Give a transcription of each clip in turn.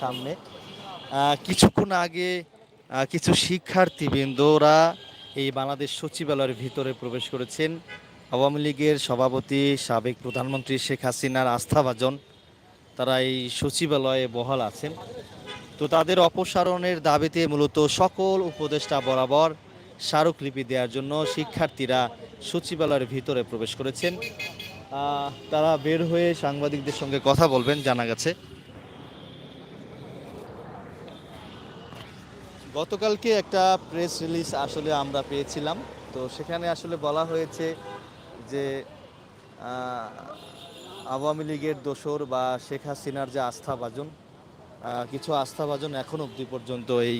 সামনে। কিছুক্ষণ আগে কিছু শিক্ষার্থীবৃন্দরা এই বাংলাদেশ সচিবালয়ের ভিতরে প্রবেশ করেছেন। আওয়ামী লীগের সভাপতি, সাবেক প্রধানমন্ত্রী শেখ হাসিনার আস্থাভাজন, তারা এই সচিবালয়ে বহাল আছেন। তো তাদের অপসারণের দাবিতে মূলত সকল উপদেষ্টা বরাবর স্মারকলিপি দেওয়ার জন্য শিক্ষার্থীরা সচিবালয়ের ভিতরে প্রবেশ করেছেন। তারা বের হয়ে সাংবাদিকদের সঙ্গে কথা বলবেন, জানা গেছে। গতকালকে একটা প্রেস রিলিজ আসলে আমরা পেয়েছিলাম। তো সেখানে আসলে বলা হয়েছে যে আওয়ামী লীগের দোসর বা শেখ হাসিনার যে আস্থাভাজন কিছু আস্থাভাজন এখন অবধি পর্যন্ত এই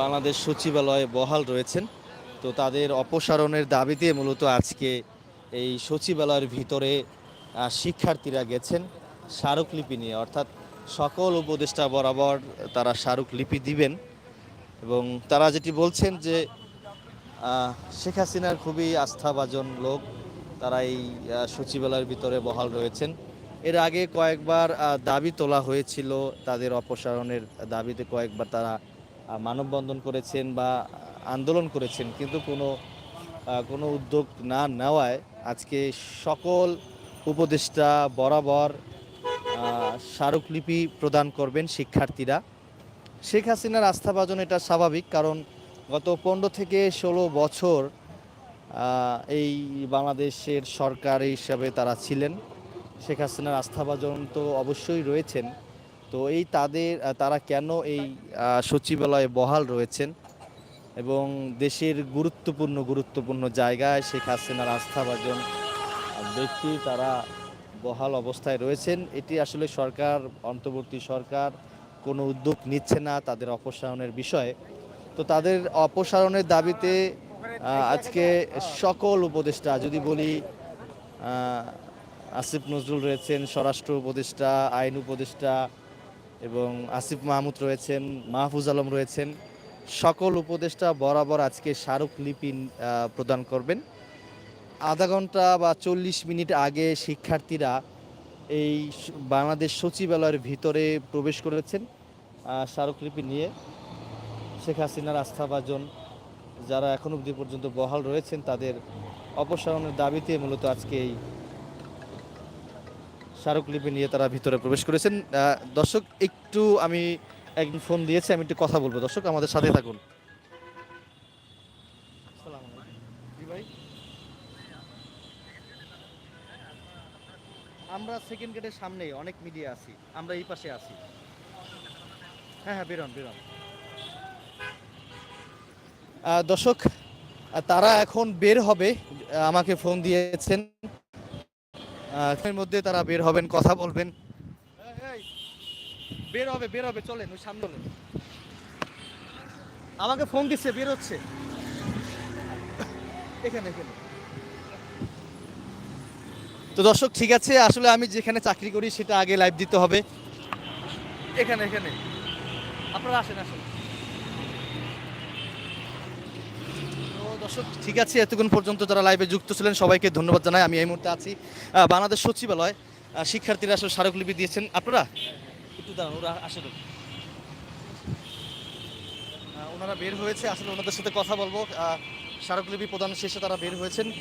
বাংলাদেশ সচিবালয়ে বহাল রয়েছেন। তো তাদের অপসারণের দাবিতে মূলত আজকে এই সচিবালয়ের ভিতরে শিক্ষার্থীরা গেছেন স্মারকলিপি নিয়ে। অর্থাৎ সকল উপদেষ্টা বরাবর তারা স্মারকলিপি দিবেন এবং তারা যেটি বলছেন যে শেখ হাসিনার খুবই আস্থাভাজন লোক, তারা এই সচিবালয়ের ভিতরে বহাল রয়েছেন। এর আগে কয়েকবার দাবি তোলা হয়েছিল, তাদের অপসারণের দাবিতে কয়েকবার তারা মানববন্ধন করেছেন বা আন্দোলন করেছেন। কিন্তু কোনো কোনো উদ্যোগ না নেওয়ায় আজকে সকল উপদেষ্টা বরাবর স্মারকলিপি প্রদান করবেন শিক্ষার্থীরা। শেখ হাসিনার আস্থাভাজন এটা স্বাভাবিক কারণ গত পনেরো থেকে ষোলো বছর এই বাংলাদেশের সরকার হিসাবে তারা ছিলেন। শেখ হাসিনার আস্থাভাজন তো অবশ্যই রয়েছেন। তো এই তাদের, তারা কেন এই সচিবালয়ে বহাল রয়েছেন এবং দেশের গুরুত্বপূর্ণ গুরুত্বপূর্ণ জায়গায় শেখ হাসিনার আস্থাভাজন ব্যক্তি তারা বহাল অবস্থায় রয়েছেন, এটি আসলে সরকার, অন্তর্বর্তী সরকার কোনো উদ্যোগ নিচ্ছে না তাদের অপসারণের বিষয়ে। তো তাদের অপসারণের দাবিতে আজকে সকল উপদেষ্টা, যদি বলি আসিফ নজরুল রয়েছেন, স্বরাষ্ট্র উপদেষ্টা, আইন উপদেষ্টা এবং আসিফ মাহমুদ রয়েছেন, মাহফুজ আলম রয়েছেন, সকল উপদেষ্টা বরাবর আজকে স্মারকলিপি প্রদান করবেন। আধা ঘণ্টা বা চল্লিশ মিনিট আগে শিক্ষার্থীরা এই বাংলাদেশ সচিবালয়ের ভিতরে প্রবেশ করেছেন স্মারকলিপি নিয়ে। শেখ হাসিনার আস্থাভাজন যারা এখন অবধি পর্যন্ত বহাল রয়েছেন, তাদের অপসারণের দাবিতে মূলত আজকে এই স্মারকলিপি নিয়ে তারা ভিতরে প্রবেশ করেছেন। দর্শক, একটু আমি একজন ফোন দিয়েছি, আমি একটু কথা বলব। দর্শক, আমাদের সাথে থাকুন। আমরা সেকেন্ড গেটের সামনে অনেক মিডিয়া আছি আমরা এই পাশে আছি। হ্যাঁ হ্যাঁ বেরোন বেরোন। দর্শক তারা এখন বের হবে আমাকে ফোন দিয়েছেন। এর মধ্যে তারা বের হবেন কথা বলবেন। বের হবে বের হবে চলেন ওই সামনে। আমাকে ফোন দিচ্ছে বের হচ্ছে। এখানে এখানে। তো দর্শক, ঠিক আছে, আসলে আমি যেখানে চাকরি করি সেটা আগে লাইভ দিতে হবে। এখানে এখানে। আপনারা আসেন আসেন। দর্শক, ঠিক আছে, এতক্ষণ পর্যন্ত যারা লাইভে যুক্ত ছিলেন, সবাইকে ধন্যবাদ জানাই। আমি এই মুহূর্তে আছি বাংলাদেশ সচিবালয়। শিক্ষার্থীরা আসলে স্মারকলিপি দিয়েছেন। আপনারা একটু দাঁড়ান, ওরা আসেন। ওনারা বের হয়েছে, আসলে ওনাদের সাথে কথা বলব। স্মারকলিপি প্রদান শেষে তারা বের হয়েছেন।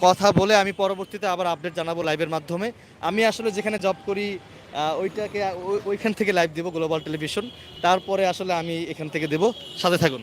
কথা বলে আমি পরবর্তীতে আবার আপডেট জানাব লাইভের মাধ্যমে। আমি আসলে যেখানে জব করি ওইটাকে, ওই- ওইখান থেকে লাইভ দেবো গ্লোবাল টেলিভিশন তারপরে আসলে আমি এখান থেকে দেব। সাথে থাকুন।